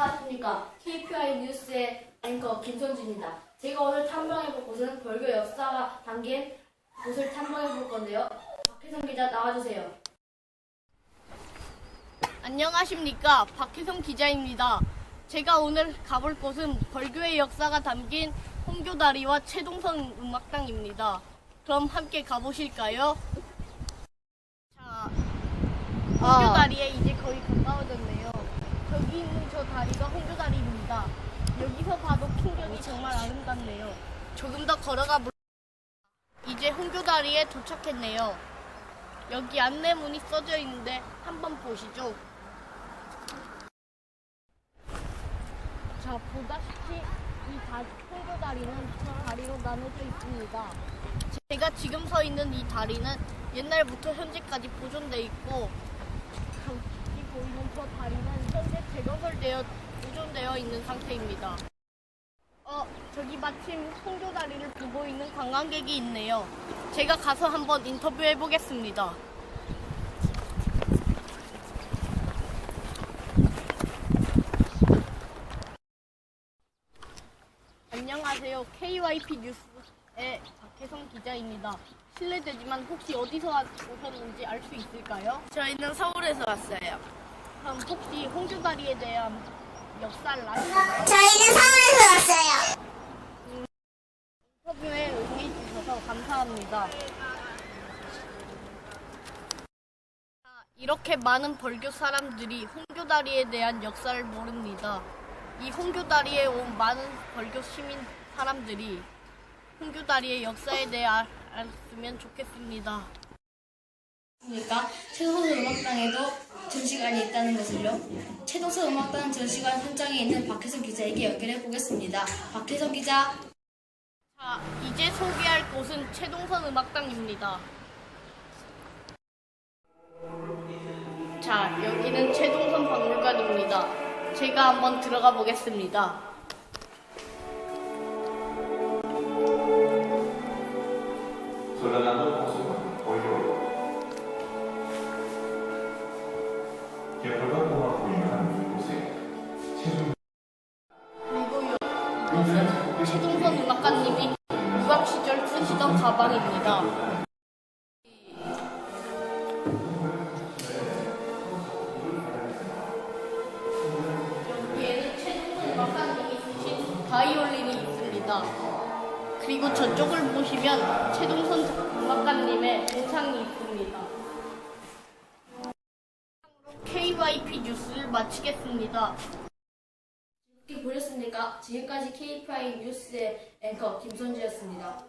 안녕하십니까. KPI 뉴스의 앵커 김선주입니다. 제가 오늘 탐방해볼 곳은 벌교 역사가 담긴 곳을 탐방해볼 건데요. 박혜성 기자 나와주세요. 안녕하십니까 박혜성 기자입니다. 제가 오늘 가볼 곳은 벌교의 역사가 담긴 홍교다리와 최동선 음악당입니다. 그럼 함께 가보실까요? 자, 홍교다리에 이제 거의 가까워졌네요. 저기 있는 저 다리가 홍교다리입니다. 여기서 봐도 풍경이 정말 아름답네요. 조금 더 걸어가 볼 이제 홍교다리에 도착했네요. 여기 안내문이 써져 있는데 한번 보시죠. 자, 보다시피 이두 다리로 나눠져 있습니다. 제가 지금 서 있는 이 다리는 옛날부터 현재까지 보존돼 있고 저기 보이는 저 다리는 현재 재건설되어 보존되어 있는 상태입니다. 어, 저기 마침 홍교다리를 보고 있는 관광객이 있네요. 제가 가서 한번 인터뷰해 보겠습니다. 안녕하세요. KYP 뉴스의 박혜성 기자입니다. 실례되지만 혹시 어디서 오셨는지 알 수 있을까요? 저희는 서울에서 왔어요. 그럼 혹시 홍교다리에 대한 역사를 아시나요? 저희는 서울에서 왔어요. 인터뷰에 응해 주셔서 감사합니다. 자, 이렇게 많은 벌교 사람들이 홍교다리에 대한 역사를 모릅니다. 이 홍교다리에 온 많은 벌교 시민 사람들이 홍교다리의 역사에 대해 알- 알았으면 좋겠습니다. 그러니까 최동선 음악당에도 전시관이 있다는 것을요. 최동선 음악당 전시관 현장에 있는 박혜성 기자에게 연결해 보겠습니다. 박혜성 기자. 자, 이제 소개할 곳은 최동선 음악당입니다. 자, 여기는 최동선 박물관입니다. 제가 한번 들어가 보겠습니다. 전라남도 그리고 요- 이것은 최동선 음악가님이 유학 시절 쓰시던 가방입니다. 여기에는 최동선 음악가님이 쓰신 바이올린이 있습니다. 그리고 저쪽을 보시면 최동선 음악가님의 동상이 있습니다. KYP 뉴스를 마치겠습니다. 이렇게 보셨습니까? 지금까지 KPI 뉴스의 앵커 김선주였습니다.